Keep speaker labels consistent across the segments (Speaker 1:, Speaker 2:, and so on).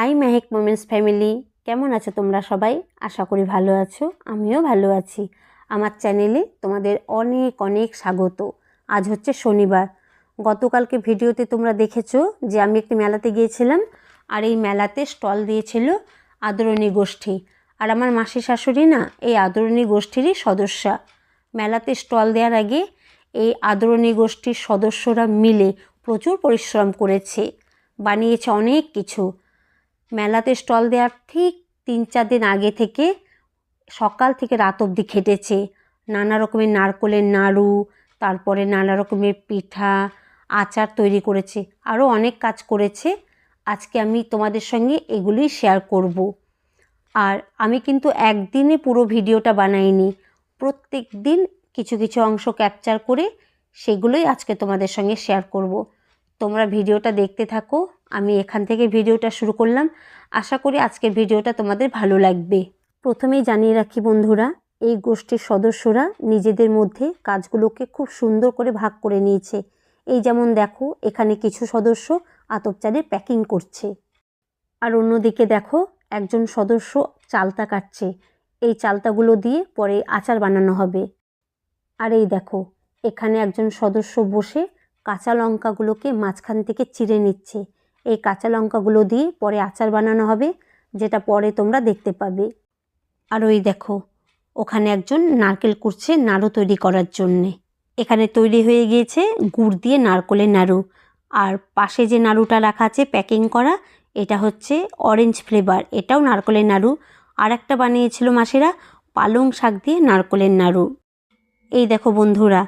Speaker 1: High Mehak moments family কেমন আছো তোমরা সবাই? আশা করি ভালো আছো। আমিও ভালো আছি। আমার চ্যানেলে তোমাদের অনেক অনেক স্বাগত। আজ হচ্ছে শনিবার। গতকালকে ভিডিওতে তোমরা দেখেছ যে আমি একটি মেলাতে গিয়েছিলাম, আর এই মেলাতে স্টল দিয়েছিল আদরণী গোষ্ঠী। আর আমার মাসি শাশুড়ি না, এই আদরণী গোষ্ঠীরই সদস্যা। মেলাতে স্টল দেওয়ার আগে এই আদরণী গোষ্ঠীর সদস্যরা মিলে প্রচুর পরিশ্রম করেছে। বানিয়েছে অনেক কিছু। মেলাতে স্টল দেওয়ার ঠিক তিন চার দিন আগে থেকে সকাল থেকে রাত অবধি খেটেছে। নানা রকমের নারকলের নাড়ু, তারপরে নানা রকমের পিঠা, আচার তৈরি করেছে। আরও অনেক কাজ করেছে। আজকে আমি তোমাদের সঙ্গে এগুলি শেয়ার করব। আর আমি কিন্তু একদিনে পুরো ভিডিওটা বানাইনি। প্রত্যেক দিন কিছু কিছু অংশ ক্যাপচার করে সেগুলোই আজকে তোমাদের সঙ্গে শেয়ার করব। তোমরা ভিডিওটা দেখতে থাকো। আমি এখান থেকে ভিডিওটা শুরু করলাম। আশা করি আজকের ভিডিওটা তোমাদের ভালো লাগবে। প্রথমেই জানিয়ে রাখি বন্ধুরা, এই গোষ্ঠীর সদস্যরা নিজেদের মধ্যে কাজগুলোকে খুব সুন্দর করে ভাগ করে নিয়েছে। এই যেমন দেখো, এখানে কিছু সদস্য আতপ প্যাকিং করছে। আর অন্যদিকে দেখো, একজন সদস্য চালতা কাটছে। এই চালতাগুলো দিয়ে পরে আচার বানানো হবে। আর এই দেখো, এখানে একজন সদস্য বসে কাঁচা লঙ্কাগুলোকে মাঝখান থেকে চিড়ে নিচ্ছে। এই কাঁচা লঙ্কাগুলো দিয়ে পরে আচার বানানো হবে, যেটা পরে তোমরা দেখতে পাবে। আর ওই দেখো, ওখানে একজন নারকেল কুড়ছে নাড়ু তৈরি করার জন্যে। এখানে তৈরি হয়ে গিয়েছে গুড় দিয়ে নারকলের নাড়ু। আর পাশে যে নাড়ুটা রাখা আছে প্যাকিং করা, এটা হচ্ছে অরেঞ্জ ফ্লেভার, এটাও নারকলের নাড়ু। আর একটা বানিয়েছিল মাসিরা, পালং শাক দিয়ে নারকলের নাড়ু। এই দেখো বন্ধুরা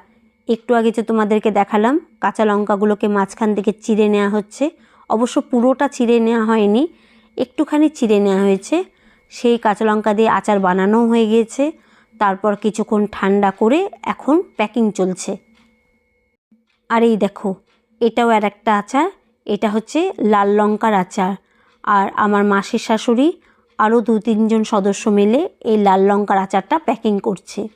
Speaker 1: একটু আগে যে তোমাদেরকে দেখালাম, কাঁচা লঙ্কাগুলোকে মাঝখান থেকে চিড়ে নেওয়া হচ্ছে। অবশ্য পুরোটা চিড়ে নেওয়া হয়নি, একটুখানি চিড়ে নেওয়া হয়েছে। সেই কাঁচা লঙ্কা দিয়ে আচার বানানোও হয়ে গিয়েছে। তারপর কিছুক্ষণ ঠান্ডা করে এখন প্যাকিং চলছে। আর এই দেখো, এটাও আর একটা আচার, এটা হচ্ছে লাল লঙ্কার আচার। আর আমার মাসির শাশুড়ি আরও দু তিনজন সদস্য মিলে এই লাল লঙ্কার আচারটা প্যাকিং করছে।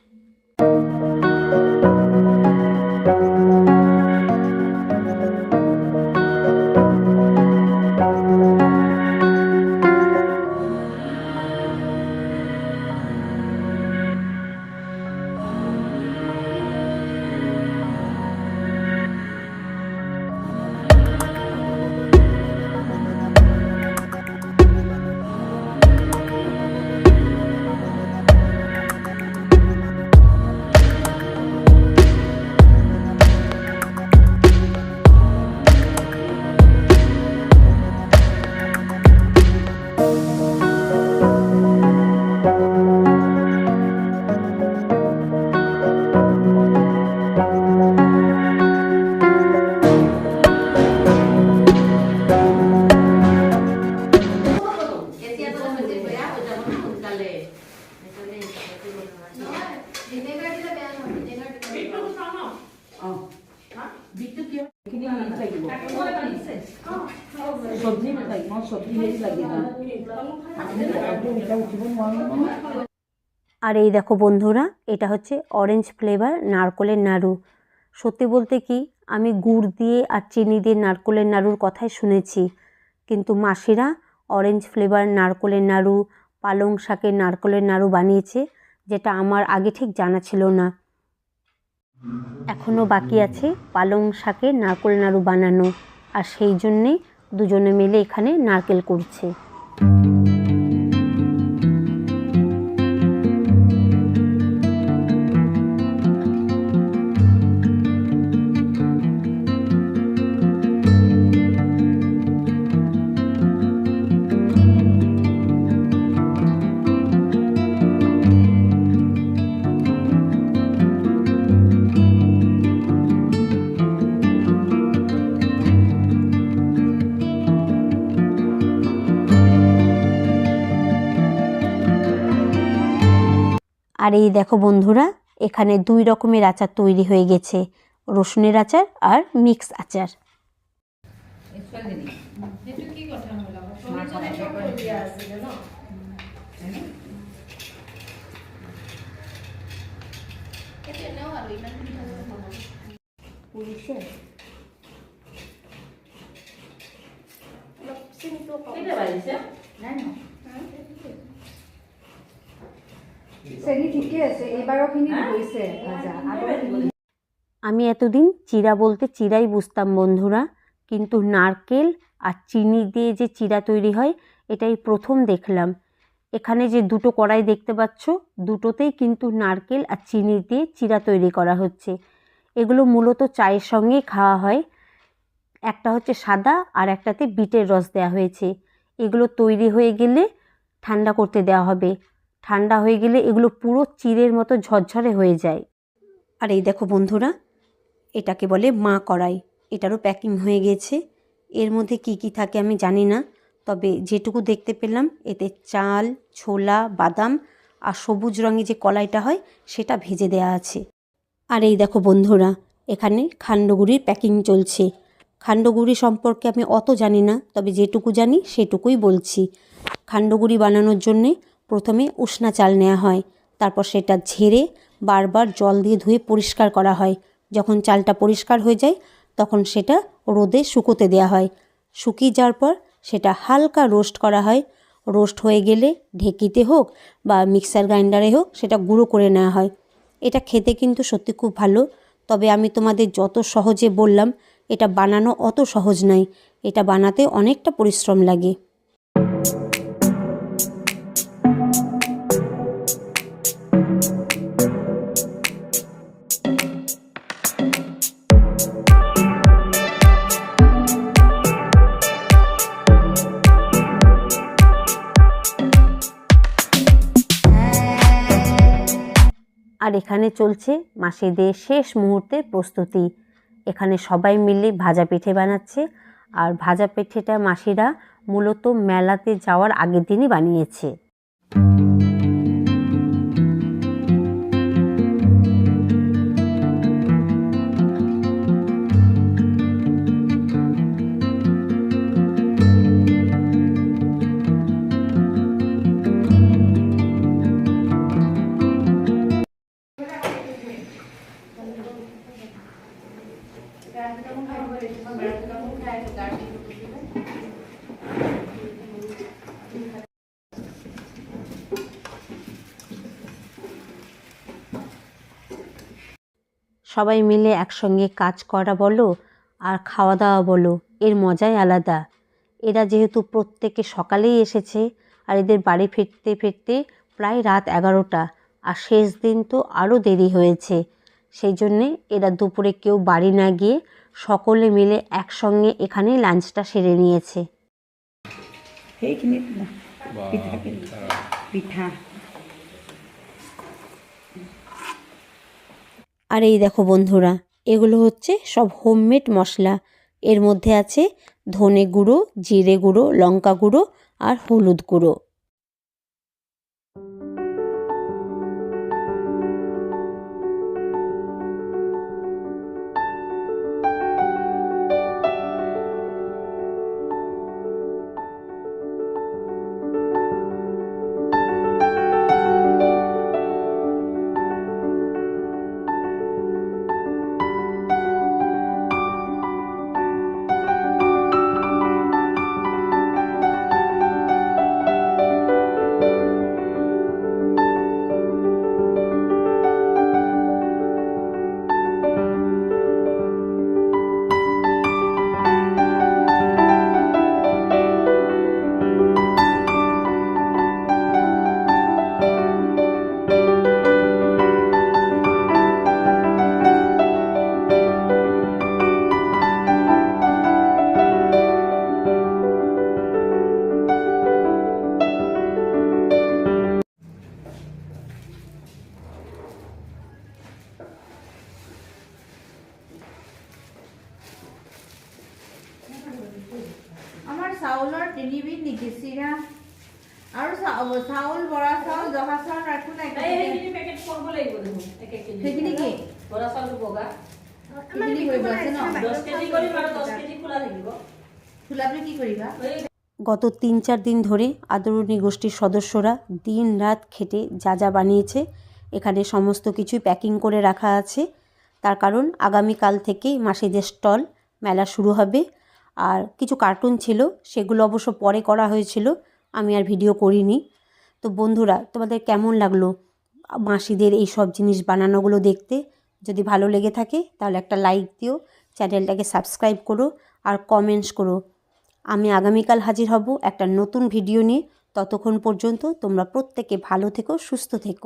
Speaker 1: আর এই দেখো বন্ধুরা, এটা হচ্ছে অরেঞ্জ ফ্লেভার নারকলের নাড়ু। সত্যি বলতে কি, আমি গুড় দিয়ে আর চিনি দিয়ে নারকলের নাড়ুর কথাই শুনেছি। কিন্তু মাসিরা অরেঞ্জ ফ্লেভার নারকলের নাড়ু, পালং শাকের নারকলের নাড়ু বানিয়েছে, যেটা আমার আগে ঠিক জানা ছিল না। এখনও বাকি আছে পালং শাকে নারকোল নাড়ু বানানো। আর সেই জন্যেই দুজনে মিলে এখানে নারকেল করছে। আর এই দেখো বন্ধুরা, এখানে দুই রকমের আচার তৈরি হয়ে গেছে, রসুনের আচার আর মিক্স আচার।
Speaker 2: পুলিশে
Speaker 3: Sinto কেইটা বাজিছে
Speaker 4: নাই ন চেনি ঠিকে আছে এইবাৰৰখিনি গৈছে ভাজা
Speaker 1: আমি এতদিন চিরা বলতে চিরাই বুঝতাম বন্ধুরা কিন্তু নারকেল আর চিনি দিয়ে যে চিরা তৈরি হয় এটাই প্রথম দেখলাম। এখানে যে দুটো কড়াই দেখতে পাচ্ছ দুটোতেই কিন্তু নারকেল আর চিনি দিয়ে চিরা তৈরি করা হচ্ছে। এগুলো মূলত চায়ের সঙ্গেই খাওয়া হয়। একটা হচ্ছে সাদা আর একটাতে বিটের রস দেওয়া হয়েছে। এগুলো তৈরি হয়ে গেলে ঠান্ডা করতে দেওয়া হবে। ঠান্ডা হয়ে গেলে এগুলো পুরো চিরের মতো ঝরঝরে হয়ে যায়। আর এই দেখো বন্ধুরা, এটাকে বলে মা কড়াই। এটারও প্যাকিং হয়ে গেছে। এর মধ্যে কি কি থাকে আমি জানি না, তবে যেটুকু দেখতে পেলাম, এতে চাল, ছোলা, বাদাম আর সবুজ রঙের যে কলাইটা হয়, সেটা ভেজে দেওয়া আছে। আর এই দেখো বন্ধুরা, এখানে খান্ডগুড়ির প্যাকিং চলছে। খান্ডগুড়ি সম্পর্কে আমি অত জানি না, তবে যেটুকু জানি সেটুকুই বলছি। খান্ডগুড়ি বানানোর জন্যে প্রথমে উষ্ণা চাল নেওয়া হয়, তারপর সেটা ঝেড়ে বারবার জল দিয়ে ধুয়ে পরিষ্কার করা হয়। যখন চালটা পরিষ্কার হয়ে যায়, তখন সেটা রোদে শুকোতে দেওয়া হয়। শুকিয়ে যাওয়ার পর সেটা হালকা রোস্ট করা হয়। রোস্ট হয়ে গেলে ঢেকিতে হোক বা মিক্সার গ্রাইন্ডারে হোক সেটা গুঁড়ো করে নেওয়া হয়। এটা খেতে কিন্তু সত্যি খুব ভালো। তবে আমি তোমাদের যত সহজে বললাম, এটা বানানো অত সহজ নয়। এটা বানাতে অনেকটা পরিশ্রম লাগে। আর এখানে চলছে মাসিদের শেষ মুহূর্তের প্রস্তুতি। এখানে সবাই মিলে ভাজা পিঠে বানাচ্ছে আর ভাজা পিঠেটা মাসিরা মূলত মেলাতে যাওয়ার আগের দিনই বানিয়েছে। সবাই মিলে একসঙ্গে কাজ করা বলো আর খাওয়া দাওয়া বলো, এর মজাই আলাদা। এরা যেহেতু প্রত্যেকে সকালেই এসেছে আর এদের বাড়ি ফিরতে ফিরতে প্রায় রাত এগারোটা, আর শেষ দিন তো আরও দেরি হয়েছে। সেই জন্যে এরা দুপুরে কেউ বাড়ি না গিয়ে সকলে মিলে একসঙ্গে এখানে লাঞ্চটা সেরে নিয়েছে।
Speaker 4: পিঠা।
Speaker 1: আর এই দেখো বন্ধুরা এগুলো হচ্ছে সব হোমমেড মশলা। এর মধ্যে আছে ধনে গুঁড়ো জিরে গুঁড়ো লঙ্কা গুঁড়ো আর হলুদ গুঁড়ো।
Speaker 2: আৰু চাউল বৰা চাউল জহা চাউল ৰাখো নাই
Speaker 3: এই সেইখিনি পেকেট কৰিব লাগিব দেখোন
Speaker 2: সেইখিনি কি?
Speaker 3: বৰা চাউলটো বগা।
Speaker 2: সেইখিনি কৰিব আছে ন?
Speaker 3: দহ কেজি কৰিম আৰু দহ কেজি খোলা
Speaker 2: খোলাবলৈ কি কৰিবা?
Speaker 1: গত তিন চার দিন ধরে আদরণী গোষ্ঠীর সদস্যরা দিন রাত খেটে যা যা বানিয়েছে এখানে সমস্ত কিছুই প্যাকিং করে রাখা আছে। তার কারণ আগামীকাল থেকেই মাসিদের স্টল মেলা শুরু হবে। আর কিছু কার্টুন ছিল, সেগুলো অবশ্য পরে করা হয়েছিল, আমি আর ভিডিও করিনি। তো বন্ধুরা, তোমাদের কেমন লাগল মাসিদের এই সব জিনিস বানানোগুলো দেখতে? যদি ভালো লেগে থাকে, তাহলে একটা লাইক দিও চ্যানেলটাকে সাবস্ক্রাইব করো আর কমেন্টস করো। আমি আগামীকাল হাজির হব একটা নতুন ভিডিও নিয়ে। ততক্ষণ পর্যন্ত তোমরা প্রত্যেকে ভালো থেকো, সুস্থ থেকো।